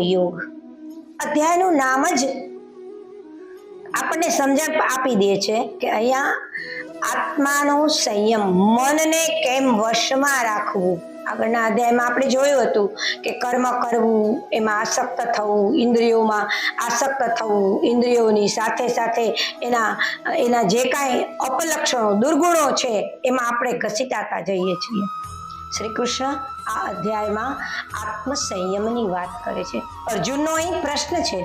યોગ. અધ્યાયનું નામ જ આપણને સમજણ આપી દે છે કે અહીંયા આત્માનો સંયમ, મનને કેમ વશમાં રાખવું? આગળના અધ્યાયમાં આપણે જોયું હતું કે કર્મ કરવું, એમાં આસક્ત થવું, ઇન્દ્રિયોમાં આસક્ત થવું, ઇન્દ્રિયોની સાથે સાથે એના એના જે કાંઈ અપલક્ષણો, દુર્ગુણો છે, એમાં આપણે ઘસીટાતા જઈએ છીએ. શ્રી કૃષ્ણ આ અધ્યાયમાં આત્મ સંયમની વાત કરે છે. અર્જુનનો અહીં પ્રશ્ન છે.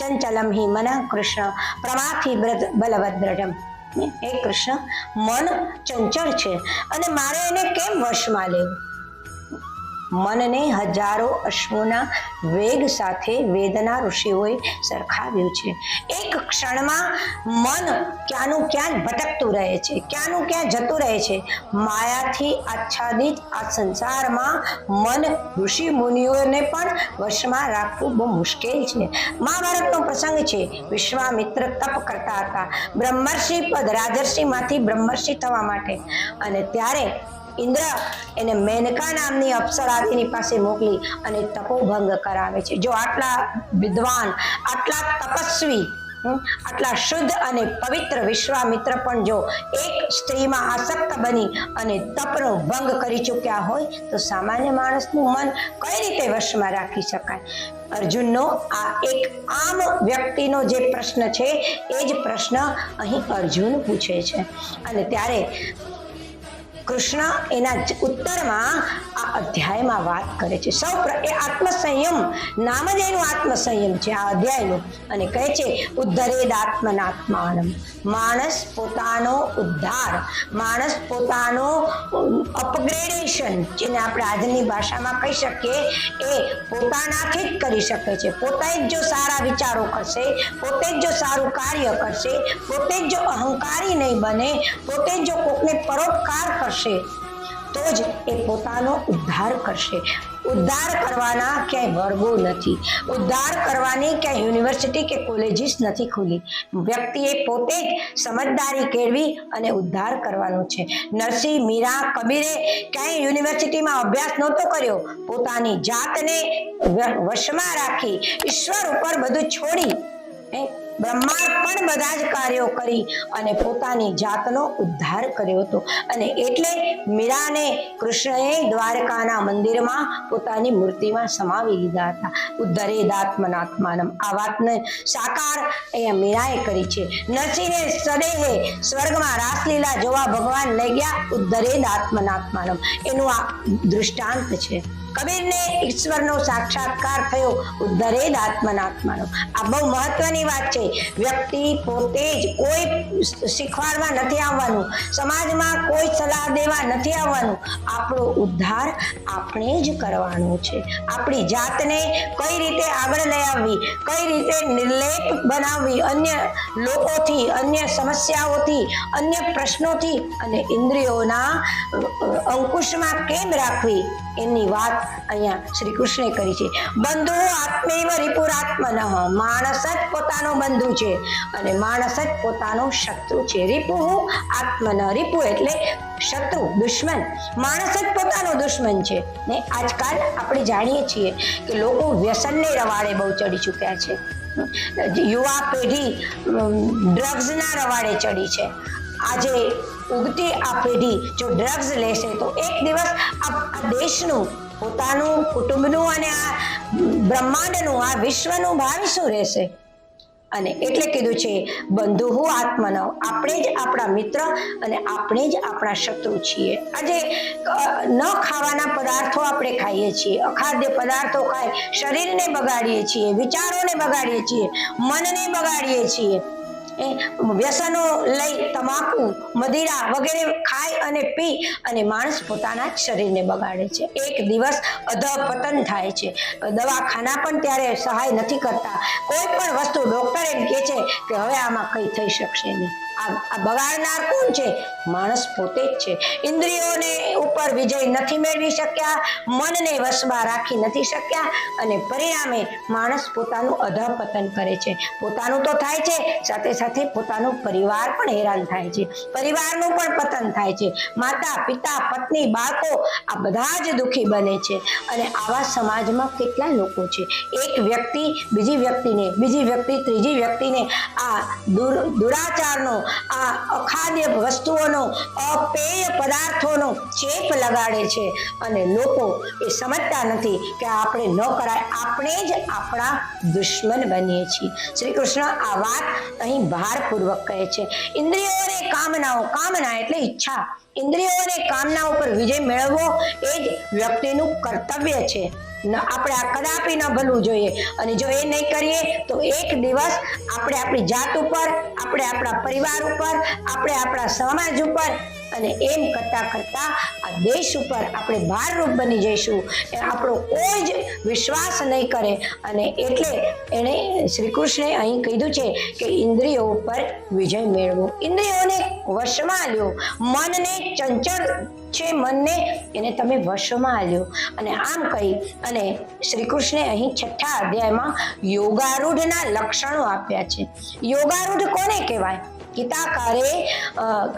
ચંચલમ હિ મન કૃષ્ણ પ્રમાથી બલવદ્રઢમ હે કૃષ્ણ, મન ચંચળ છે અને મારે એને કેમ વશમાં લેવું? મનને હજારો અશ્વોના વેગ સાથે વેદના ઋષિઓએ સરખાવ્યું છે. એક ક્ષણમાં મન ક્યાંનું ક્યાં ભટકતું રહે છે, ક્યાંનું ક્યાં જતું રહે છે. માયાથી આચ્છાદિત આ સંસારમાં મન ઋષિ મુનિઓને પણ વશમાં રાખવું બહુ મુશ્કેલ છે. મહાભારતનો પ્રસંગ છે, વિશ્વામિત્ર તપ કરતા હતા. બ્રહ્મર્ષિ પદ રાજર્ષિમાંથી બ્રહ્મર્ષિ થવા માટે. અને ત્યારે ઇન્દ્ર એને મેનકા નામની અપ્સરાદીની પાસે મોકલી અને તપોભંગ કરાવે છે. જો આટલા વિદ્વાન, આટલા તપસ્વી આટલા શુદ્ધ અને પવિત્ર વિશ્વામિત્ર પણ જો એક સ્ત્રીમાં આસક્ત બની અને તપનો ભંગ કરી ચૂક્યા હોય, તો સામાન્ય માણસનું મન કઈ રીતે વશમાં રાખી શકાય? અર્જુનનો આ એક આમ વ્યક્તિનો જે પ્રશ્ન છે, એ જ પ્રશ્ન અહીં અર્જુન પૂછે છે. અને ત્યારે કૃષ્ણ એના ઉત્તરમાં આ અધ્યાયમાં વાત કરે છે. સૌ એ આત્મસંયમ, નામ જ એનું આત્મસંયમ છે આ અધ્યાયનું. અને કહે છે ઉદ્ધરેદ આત્મનાત્માનમ માણસ પોતાનો ઉદ્ધાર, માણસ પોતાનો અપગ્રેડેશન, જેને આપણે આજની ભાષામાં કહી શકીએ, એ પોતાનાથી જ કરી શકે છે. પોતે જ જો સારા વિચારો કરશે, પોતે જ જો સારું કાર્ય કરશે, પોતે જ જો અહંકારી નહીં બને, પોતે જ જો કોકને પરોપકાર કરશે તો જ એ પોતાનો ઉદ્ધાર કરશે. ઉદ્ધાર કરવાના ક્યાંય વર્ગો નથી. ઉદ્ધાર કરવાની ક્યાંય યુનિવર્સિટી કે કોલેજીસ નથી ખુલી. વ્યક્તિએ પોતે જ સમજદારી કેળવી અને ઉદ્ધાર કરવાનો છે. નરસિંહ મીરા કબીરે ક્યાંય યુનિવર્સિટીમાં અભ્યાસ નહોતો કર્યો. પોતાની જાતને વશમાં રાખી ઈશ્વર ઉપર બધું છોડી બ્રહ્મા પણ બધા જ કાર્યો કરી અને પોતાની જાતનો ઉદ્ધાર કર્યો હતો. અને એટલે મીરાને કૃષ્ણએ દ્વારકાના મંદિરમાં પોતાની મૂર્તિમાં સમાવી લીધા હતા. ઉદ્ધરે દાત્મનાત્માનમ. આ વાતને સાકાર અહીંયા મીરાએ કરી છે. નસીને સદેહે સ્વર્ગમાં રાસલીલા જોવા ભગવાન લઈ ગયા ઉદ્ધરે દાત્મનાત્માનમ. એનું આ દૃષ્ટાંત છે. કબીરને ઈશ્વરનો સાક્ષાત્કાર થયો ઉદ્ધરે આત્મનાત્માનો. આ બહુ મહત્વની વાત છે. વ્યક્તિ પોતે જ કોઈ શીખવાડવા નથી આવવાનું. સમાજમાં કોઈ સલાહ દેવા નથી આવવાનું. આપણો ઉદ્ધાર આપણે જ કરવાનો છે. આપણી જાતને કઈ રીતે આગળ લઈ આવવી, કઈ રીતે નિર્લેપ બનાવવી, અન્ય લોકોથી, અન્ય સમસ્યાઓથી, અન્ય પ્રશ્નોથી અને ઇન્દ્રિયોના અંકુશમાં કેમ રાખવી? એની વાત અહીંયા શ્રી કૃષ્ણે કરી છે. બંધુ આત્મૈવ રિપુરાત્મન. માણસ જ પોતાનો બંધુ છે અને માણસ જ પોતાનો શત્રુ છે. રિપુ આત્મન. રિપુ એટલે શત્રુ, દુશ્મન. માણસ જ પોતાનો દુશ્મન છે. ને આજકાલ આપણે જાણીએ છીએ કે લોકો વ્યસનને રવાડે બહુ ચડી ચૂક્યા છે. યુવા પેઢી ડ્રગ્સના રવાડે ચડી છે. આજે ઉગતી આ પેઢી જો ડ્રગ્સ લેશે તો એક દિવસ આ દેશનું, પોતાનું, કુટુંબનું અને આ બ્રહ્માંડનું, આ વિશ્વનું ભાવિ શું રહેશે? અને એટલે કીધું છે, બંધુ હું આત્મનવ આપણે જ આપણા મિત્ર અને આપણે જ આપણા શત્રુ છીએ. આજે ન ખાવાના પદાર્થો આપણે ખાઈએ છીએ, અખાદ્ય પદાર્થો ખાઈ શરીરને બગાડીએ છીએ, વિચારોને બગાડીએ છીએ, મનને બગાડીએ છીએ. વ્યસનો લઈ તમાકુ, મદિરા વગેરે ખાય અને પી અને માણસ પોતાના શરીરને બગાડે છે. એક દિવસ અધપતન થાય છે. દવાખાના પણ ત્યારે સહાય નથી કરતા. કોઈ પણ વસ્તુ ડોક્ટર એમ કહે છે કે હવે આમાં કંઈ થઈ શકશે નહીં. બગાડનાર કોણ છે? માણસ પોતે જ છે. ઇન્દ્રિયોને ઉપર વિજય નથી મેળવી શક્યા, મનને વશમાં રાખી નથી શક્યા અને પરિણામે માણસ પોતાનું અધપતન કરે છે. પોતાનું તો થાય છે, સાથે સાથે પોતાનો પરિવાર પણ હેરાન થાય છે. પરિવારનું પણ પતન થાય છે. માતા, પિતા, પત્ની, બાળકો આ બધા જ દુઃખી બને છે અને આવા સમાજમાં કેટલા લોકો છે? એક વ્યક્તિ બીજી વ્યક્તિને, બીજી વ્યક્તિ ત્રીજી વ્યક્તિને આ દુર દુરાચારનો આ અખાદ્ય વસ્તુઓનો, અપેય પદાર્થોનો ચેપ લગાડે છે. અને લોકો એ સમજતા નથી કે આપણે ન કરાય, આપણે જ આપણા દુશ્મન બનીએ છીએ. શ્રી કૃષ્ણ આ વાત અહીં ભારપૂર્વક કહે છે. ઇન્દ્રિયોને કામનાઓ, કામના એટલે ઈચ્છા. ઇન્દ્રિયોને કામના ઉપર વિજય મેળવવો એ જ વ્યક્તિનું કર્તવ્ય છે. આપણે આ કદાપી ન ભૂલવું જોઈએ. અને જો એ નહીં કરીએ, તો એક દિવસ આપણે આપણી જાત ઉપર, આપણે આપણા પરિવાર ઉપર, આપણે આપણા સમાજ ઉપર અને એમ કરતા કરતા આ દેશ ઉપર આપણે ભારરૂપ બની જઈશું. એ આપણો કોઈ જ વિશ્વાસ નહીં કરે. અને એટલે એણે શ્રી કૃષ્ણે અહીં કીધું છે કે ઇન્દ્રિયો ઉપર વિજય મેળવો. ઇન્દ્રિયોને વશમાં લ્યો મનને ચંચળ છે મનને, એને તમે વશમાં લ્યો અને આમ કહી, અને શ્રી કૃષ્ણે અહીં છઠ્ઠા અધ્યાયમાં યોગારૂઢના લક્ષણો આપ્યા છે. યોગારૂઢ કોને કહેવાય? ગીતાકારે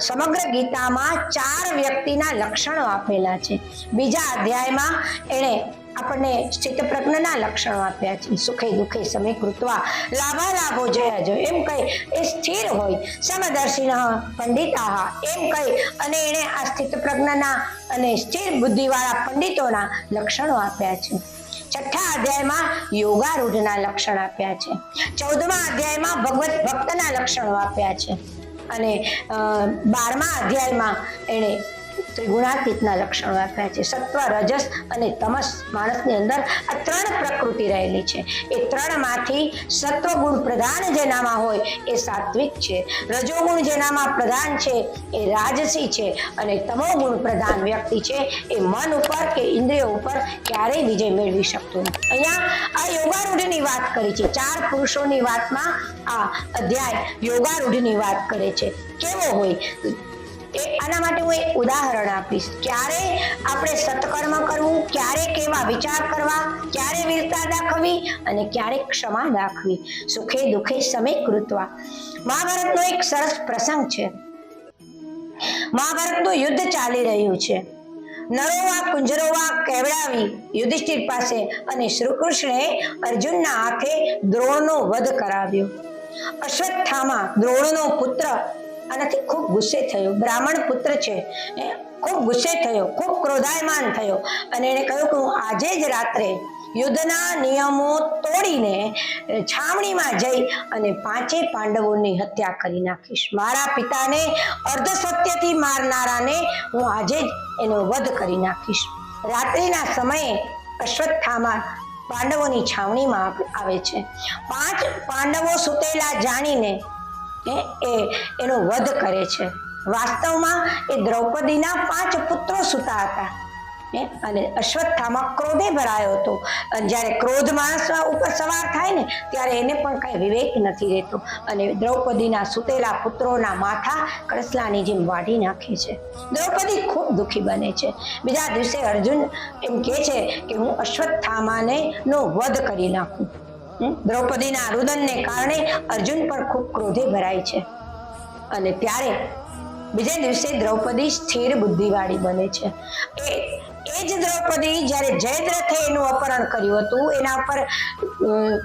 સમગ્ર ગીતામાં ચાર વ્યક્તિના લક્ષણો આપેલા છે. બીજા અધ્યાયમાં એણે આપણને સ્થિત પ્રજ્ઞના લક્ષણો આપ્યા છે. સુખે દુઃખે સમય કૃત્વા, લાભા લાભો જયા જો એમ કહી, એ સ્થિર હોય, સમદર્શિન પંડિતા, એમ કહી, અને એણે આ સ્થિત પ્રજ્ઞના અને સ્થિર બુદ્ધિવાળા પંડિતોના લક્ષણો આપ્યા છે. છઠ્ઠા અધ્યાયમાં યોગારૂઢના લક્ષણ આપ્યા છે. ચૌદમા અધ્યાયમાં ભગવત ભક્તના લક્ષણો આપ્યા છે. અને બારમા અધ્યાયમાં એણે ત્રિગુણાતીતના લક્ષણો આપ્યા છે. સત્વ, રજસ અને તમસ માણસની અંદર આ ત્રણ પ્રકૃતિ રહેલી છે. એ ત્રણમાંથી સત્વગુણ પ્રધાન જેનામાં હોય એ સાત્વિક છે. રજોગુણ જેનામાં પ્રધાન છે એ રાજસી છે અને તમોગુણ પ્રધાન વ્યક્તિ છે એ મન ઉપર કે ઇન્દ્રિયો ઉપર ક્યારેય વિજય મેળવી શકતો નથી. અહીંયા આ યોગારૂઢની વાત કરી છે. ચાર પુરુષોની વાતમાં આ અધ્યાય યોગારૂઢની વાત કરે છે. કેવો હોય? આના માટે હું એક ઉદાહરણ આપીશ. ક્યારે આપણે સત્કર્મ કરવું, ક્યારે કેવા વિચાર કરવા, ક્યારે વીરતા દાખવી અને ક્યારે ક્ષમા દાખવી. સુખે દુઃખે સમય કૃત્વા. મહાભારતનો એક સરસ પ્રસંગ છે. મહાભારતનું યુદ્ધ ચાલી રહ્યું છે. નરોવા કુંજરોવા કેવડાવી યુધિષ્ઠિર પાસે અને શ્રી કૃષ્ણે અર્જુનના હાથે દ્રોણનો વધ કરાવ્યો. અશ્વત્થામા દ્રોણનો પુત્ર આનાથી ખૂબ ગુસ્સે થયો. બ્રાહ્મણ પુત્ર છે. ખૂબ ગુસ્સે થયો, ખૂબ ક્રોધાયમાન થયો અને એણે કહ્યું કે હું આજે જ રાત્રે યુદ્ધના નિયમો તોડીને છાવણીમાં જઈ અને પાંચે પાંડવોની હત્યા કરી નાખીશ. મારા પિતાને અર્ધ સત્યથી મારનારાને હું આજે જ એનો વધ કરી નાખીશ. રાત્રિના સમયે અશ્વત્થામા પાંડવોની છાવણીમાં આવે છે. પાંચ પાંડવો સુતેલા જાણીને એ એનો વધ કરે છે. વાસ્તવમાં એ દ્રૌપદીના પાંચ પુત્રો સુતા હતા? અને અશ્વત્થામાં ક્રોધે ભરાયો હતો. અને જ્યારે ક્રોધ માણસ ઉપર સવાર થાય ને, ત્યારે એને પણ કઈ વિવેક નથી રહેતો. અને દ્રૌપદીના સુતેલા પુત્રોના માથા કળસલાની જેમ વાઢી નાખે છે. દ્રૌપદી ખૂબ દુઃખી બને છે. બીજા દિવસે અર્જુન એમ કહે છે કે હું અશ્વત્થામાને નો વધ કરી નાખું? દ્રૌપદીના રુદનને કારણે અર્જુન પર ખૂબ ક્રોધે ભરાય છે. અને ત્યારે બીજે દિવસે દ્રૌપદી સ્થિર બુદ્ધિવાળી બને છે. એ એ જ દ્રૌપદી જ્યારે જયદ્રથે એનું અપહરણ કર્યું હતું, એના પર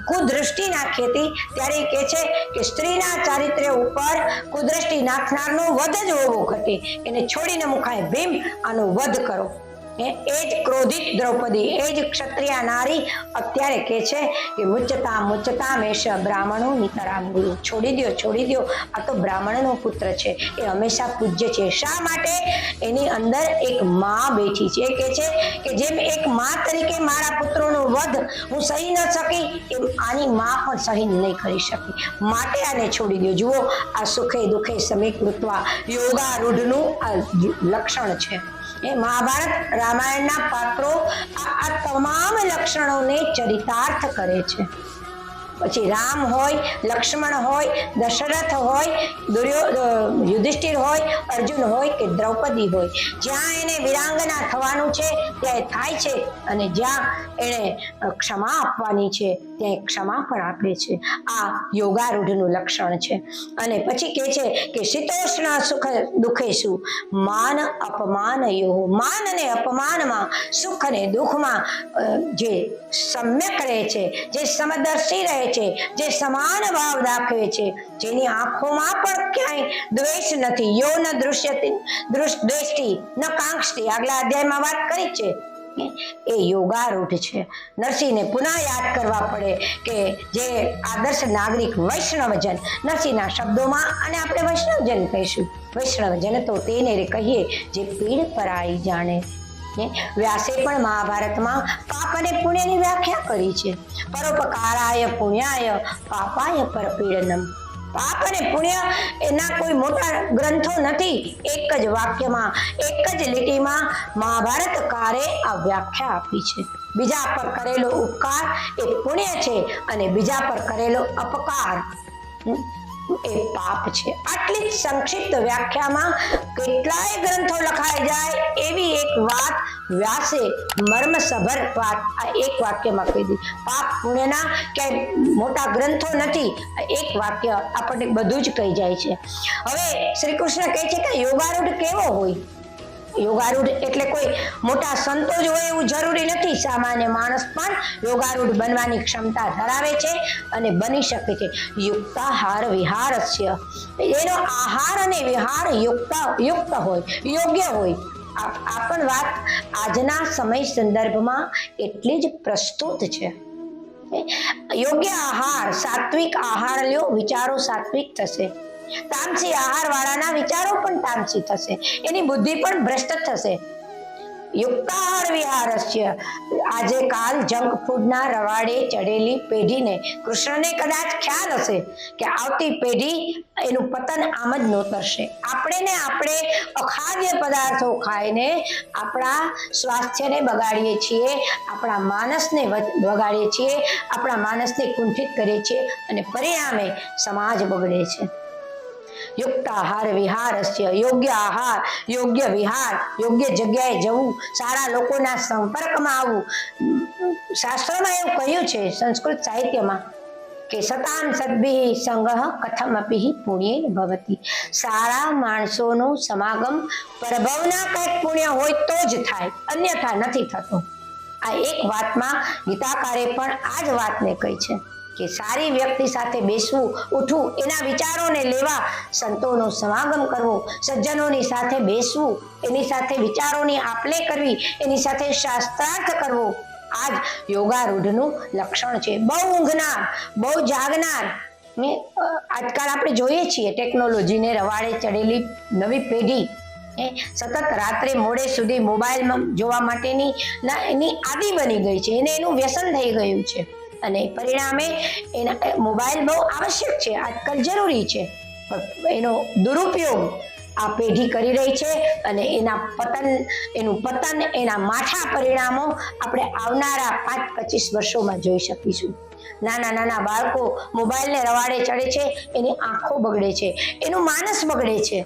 કુદૃષ્ટિ નાખી હતી, ત્યારે એ કહે છે કે સ્ત્રીના ચારિત્ર્ય ઉપર કુદૃષ્ટિ નાખનારનો વધ જ હોવો ઘટે. એને છોડીને મુખાય ભીમ આનો વધ કરો. એ જ ક્રોધિત દ્રૌપદી, એ જ ક્ષત્રિય નારી અત્યારે કહે છે કે મુચ્ચતા મુચ્ચતા મેષ બ્રાહ્મણો નિતરામ ગુરુ. છોડી દ્યો છોડી દ્યો. આ તો બ્રાહ્મણનો પુત્ર છે. એ હંમેશા પૂજ્ય છે. શા માટે? એની અંદર એક માં બેઠી છે. કહે છે કે જેમ એક માં તરીકે મારા પુત્રોનો વધ હું સહી ન શકી, એમ આની માં પણ સહી નહીં કરી શકી. માટે આને છોડી દો જુઓ, આ સુખે દુઃખે સમીકૃતવા યોગારૂઢનું આ લક્ષણ છે. એ મહાભારત રામાયણના પાત્રો આ તમામ લક્ષણોને ચરિતાર્થ કરે છે. પછી રામ હોય, લક્ષ્મણ હોય, દશરથ હોય, દુર્યો યુધિષ્ઠિર હોય, અર્જુન હોય કે દ્રૌપદી હોય. જ્યાં એને વિરાંગના થવાનું છે, ત્યાં થાય છે અને જ્યાં એણે ક્ષમા આપવાની છે, ત્યાં ક્ષમા પણ આપે છે. આ યોગારૂઢનું લક્ષણ છે. અને પછી કહે છે કે શીતોષ્ણ સુખ દુઃખે શું માન અપમાન યો માન અને અપમાનમાં, સુખ અને દુઃખમાં જે સમ્યક રહે છે, જે સમદર્શી રહે છે, જે સમાન ભાવ દાખવે છે, જેની આંખોમાં પણ ક્યાંય દ્વેષ નથી. યો ન દૃશ્ય દૃશ- દ્વેષ્ટિ, ન કાંક્ષતી. આગલા અધ્યાયમાં વાત કરી છે એ યોગારૂઢ છે. નરસિંહને પુનઃ યાદ કરવા પડે કે જે આદર્શ નાગરિક વૈષ્ણવજન, નરસિંહના શબ્દોમાં અને આપણે વૈષ્ણવજન કહીશું. વૈષ્ણવજન તો તેને કહીએ જે પીડ પરાઈ જાણે? વ્યાસે પણ મહાભારતમાં પાપ અને પુણ્યની વ્યાખ્યા કરી છે. પરોપકારાય પુણ્યાય પાપાય પરપીડનમ. પાપ અને પુણ્ય એના કોઈ મોટા ગ્રંથો નથી. એક જ વાક્યમાં, એક જ લીટીમાં મહાભારતકારે આ વ્યાખ્યા આપી છે. બીજા પર કરેલો ઉપકાર એ પુણ્ય છે અને બીજા પર કરેલો અપકાર. એ પાપ છે. આટલી સંક્ષિપ્ત વ્યાખ્યામાં કેટલાય ગ્રંથો લખાઈ જાય એવી એક વાત વ્યાસે મર્મસભર વાત આ એક વાક્યમાં કહી દીધી પાપ પુણ્યના ક્યાંય મોટા ગ્રંથો નથી એક વાક્ય આપણને બધું જ કહી જાય છે. હવે શ્રી કૃષ્ણ કહે છે કે યોગારૂઢ કેવો હોય? યોગારૂઢ એટલે કોઈ મોટા સંતો જ હોય એવું જરૂરી નથી. સામાન્ય માણસ પણ યોગારૂઢ બનવાની ક્ષમતા ધરાવે છે અને બની શકે છે. યુક્તાહાર વિહારસ્ય એનો આહાર અને વિહાર યુક્ત યુક્ત હોય, યોગ્ય હોય. આ પણ વાત આજના સમય સંદર્ભમાં એટલી જ પ્રસ્તુત છે. યોગ્ય આહાર, સાત્વિક આહાર લ્યો, વિચારો સાત્વિક થશે. તામસી આહાર વાળાના વિચારો પણ તામસી થશે. એની બુદ્ધિ પણ ભ્રષ્ટ થશે. યુક્તાહાર વિહારસ્ય. આજે કાલ જંક ફૂડના રવાડે ચડેલી પેઢીને કૃષ્ણને કદાચ ખ્યાલ હશે કે આવતી પેઢી એનું પતન આમ જ નોતરશે. આપણે ને આપણે અખાદ્ય પદાર્થો ખાઈને આપણા સ્વાસ્થ્યને બગાડીએ છીએ, આપણા માનસને બગાડીએ છીએ, આપણા માનસને કુંઠિત કરીએ છીએ અને પરિણામે સમાજ બગડે છે. યુક્ત આહાર વિહારસ્ય, યોગ્ય આહાર, યોગ્ય વિહાર, યોગ્ય જગ્યાએ જવું, સારા લોકોના સંપર્કમાં આવવું. શાસ્ત્રોમાં એવું કહ્યું છે સંસ્કૃત સાહિત્યમાં કે સતામ સદભિ કથમ અપી પુણ્ય ભવતી. સારા માણસોનો સમાગમ પ્રભવના કંઈક પુણ્ય હોય તો જ થાય, અન્યથા નથી થતો. આ એક વાતમાં ગીતાકારે પણ આ જ વાતને કહી છે. કે સારી વ્યક્તિ સાથે બેસવું, ઉઠવું, એના વિચારોને લેવા, સંતોનો સમાગમ કરવો, સજ્જનોની સાથે બેસવું, એની સાથે વિચારોની આપલે કરવી, એની સાથે શાસ્ત્રાર્થ કરવો, આજ યોગારૂઢનું લક્ષણ છે. બહુ ઊંઘનાર, બહુ જાગનાર. ને આજકાલ આપણે જોઈએ છીએ ટેકનોલોજીને રવાડે ચડેલી નવી પેઢી. એ સતત રાત્રે મોડે સુધી મોબાઈલમાં જોવા માટેની, ના, એની આદિ બની ગઈ છે. એને એનું વ્યસન થઈ ગયું છે. અને પરિણામે એના મોબાઈલ બહુ આવશ્યક છે, આજકાલ જરૂરી છે. પણ એનો દુરુપયોગ આ પેઢી કરી રહી છે અને એના પતન, એનું પતન, એના માઠા પરિણામો આપણે આવનારા પાંચ, પચીસ વર્ષોમાં જોઈ શકીશું. નાના નાના બાળકો મોબાઈલને રવાડે ચડે છે, એની આંખો બગડે છે, એનું માનસ બગડે છે.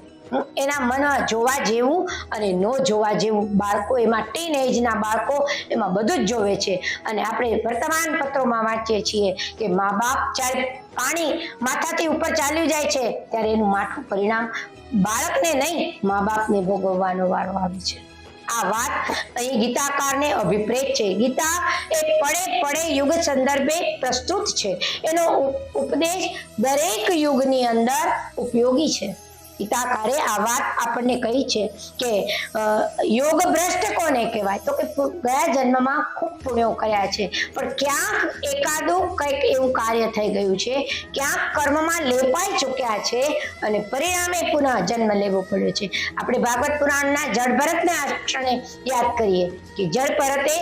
એના મનમાં જોવા જેવું અને ન જોવા જેવું. બાળકો એમાં ટીન એજના બાળકો એમાં બધું જ જોવે છે. અને આપણે વર્તમાન પત્રોમાં વાંચીએ છીએ કે મા બાપ જ્યારે પાણી માથાથી ઉપર ચાલ્યું જાય છે, ત્યારે એનું માઠું પરિણામ બાળકને નહીં, મા બાપને ભોગવવાનો વારો આવે છે. આ વાત અહીં ગીતાકારને અભિપ્રેત છે. ગીતા એ પડે પડે યુગ સંદર્ભે પ્રસ્તુત છે. એનો ઉપ- ઉપદેશ દરેક યુગની અંદર ઉપયોગી છે. ગીતાકારે આ વાત આપણને કહી છે કે યોગ ભ્રષ્ટ કોને કહેવાય? તો કે ગયા જન્મમાં ખૂબ પુણ્યો કર્યા છે. પણ ક્યાંક એકાદું કંઈક એવું કાર્ય થઈ ગયું છે, ક્યાંક કર્મમાં લેપાઈ ચૂક્યા છે અને પરિણામે પુનઃ જન્મ લેવો પડ્યો છે. આપણે ભાગવત પુરાણના જળભરતને આ ક્ષણે યાદ કરીએ કે જળભરતે ભરતે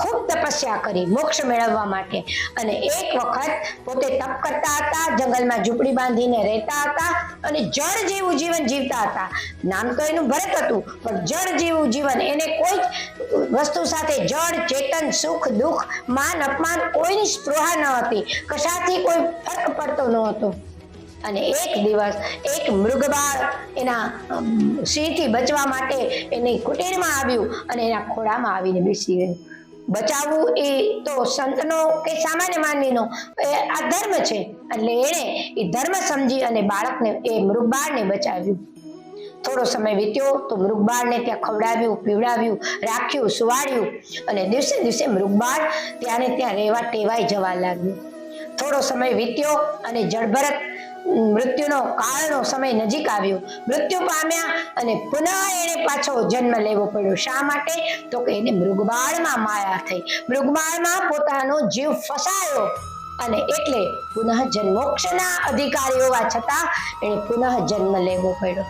ખૂબ તપસ્યા કરી મોક્ષ મેળવવા માટે. અને એક વખત પોતે તપ કરતા હતા, જંગલમાં ઝૂંપડી બાંધીને રહેતા હતા અને જળ જેવું જીવન જીવતા હતા. નામ તો એનું ભરત હતું, પણ જળ જેવું જીવન એને કોઈ વસ્તુ સાથે જળ, ચેતન, સુખ, દુઃખ, માન, અપમાન કોઈની સ્પૃહા ન હતી. કશાથી કોઈ ફરક પડતો ન હતો. અને એક દિવસ એક મૃગબાળ એના સિંહથી બચવા માટે એની કુટીરમાં આવ્યું અને એના ખોળામાં આવીને બેસી ગયું. બચાવવું એ તો સંતનો કે સામાન્ય માનવીનો આ ધર્મ છે. એટલે એણે એ ધર્મ સમજી અને બાળકને એ મૃગબાળને બચાવ્યું. થોડો સમય વીત્યો તો મૃગબાળને ત્યાં ખવડાવ્યું, પીવડાવ્યું, રાખ્યું, સુવાડ્યું અને દિવસે દિવસે મૃગબાળ ત્યાં ને ત્યાં રહેવા ટેવાઈ જવા લાગ્યું. થોડો સમય વીત્યો અને જળભરત મૃત્યુનો કાળનો સમય નજીક આવ્યો. મૃત્યુ પામ્યા અને પુનઃ એને પાછો જન્મ લેવો પડ્યો. શા માટે? તો કે એને મૃગબાળમાં માયા થઈ. મૃગબાળમાં પોતાનો જીવ ફસાયો અને એટલે પુનઃ જન્મોક્ષના અધિકારી હોવા છતાં એને પુનઃ જન્મ લેવો પડ્યો.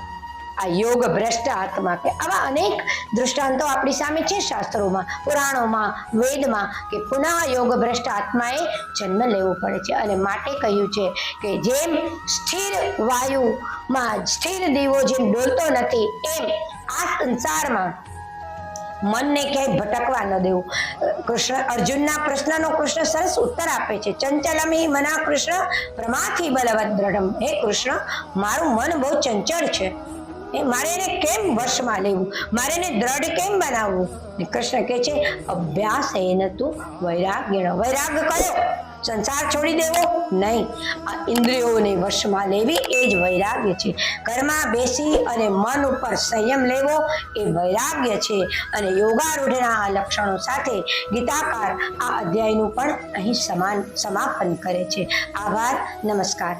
આ યોગ ભ્રષ્ટ આત્મા કે આવા અનેક દૃષ્ટાંતો આપણી સામે છે શાસ્ત્રોમાં, પુરાણોમાં, વેદમાં કે પુનઃ યોગ ભ્રષ્ટ આત્માએ જન્મ લેવો પડે છે. અને માટે કહ્યું છે કે જેમ સ્થિર વાયુમાં સ્થિર દીવો જેમ ડોલતો નથી, એમ આ સંસારમાં મનને ક્યાંય ભટકવા ન દેવું. કૃષ્ણ અર્જુનના પ્રશ્નનો કૃષ્ણ સરસ ઉત્તર આપે છે. ચંચલમી મના કૃષ્ણ, પ્રમાથી બલવત દ્રઢમ. હે કૃષ્ણ, મારું મન બહુ ચંચળ છે. એ મારે એને કેમ વશમાં લેવું? મારે એને દ્રઢ કેમ બનાવવું? ને કૃષ્ણ કહે છે, અભ્યાસ એને તું વૈરાગ્ય વૈરાગ કયો? સંસાર છોડી દેવો? નહીં. આ ઇન્દ્રિયોને વશમાં લેવી એ જ વૈરાગ્ય છે. ઘરમાં બેસી અને મન ઉપર સંયમ લેવો એ વૈરાગ્ય છે. અને યોગારૂઢના આ લક્ષણો સાથે ગીતાકાર આ અધ્યાયનું પણ અહીં સમાન સમાપન કરે છે. આભાર, નમસ્કાર.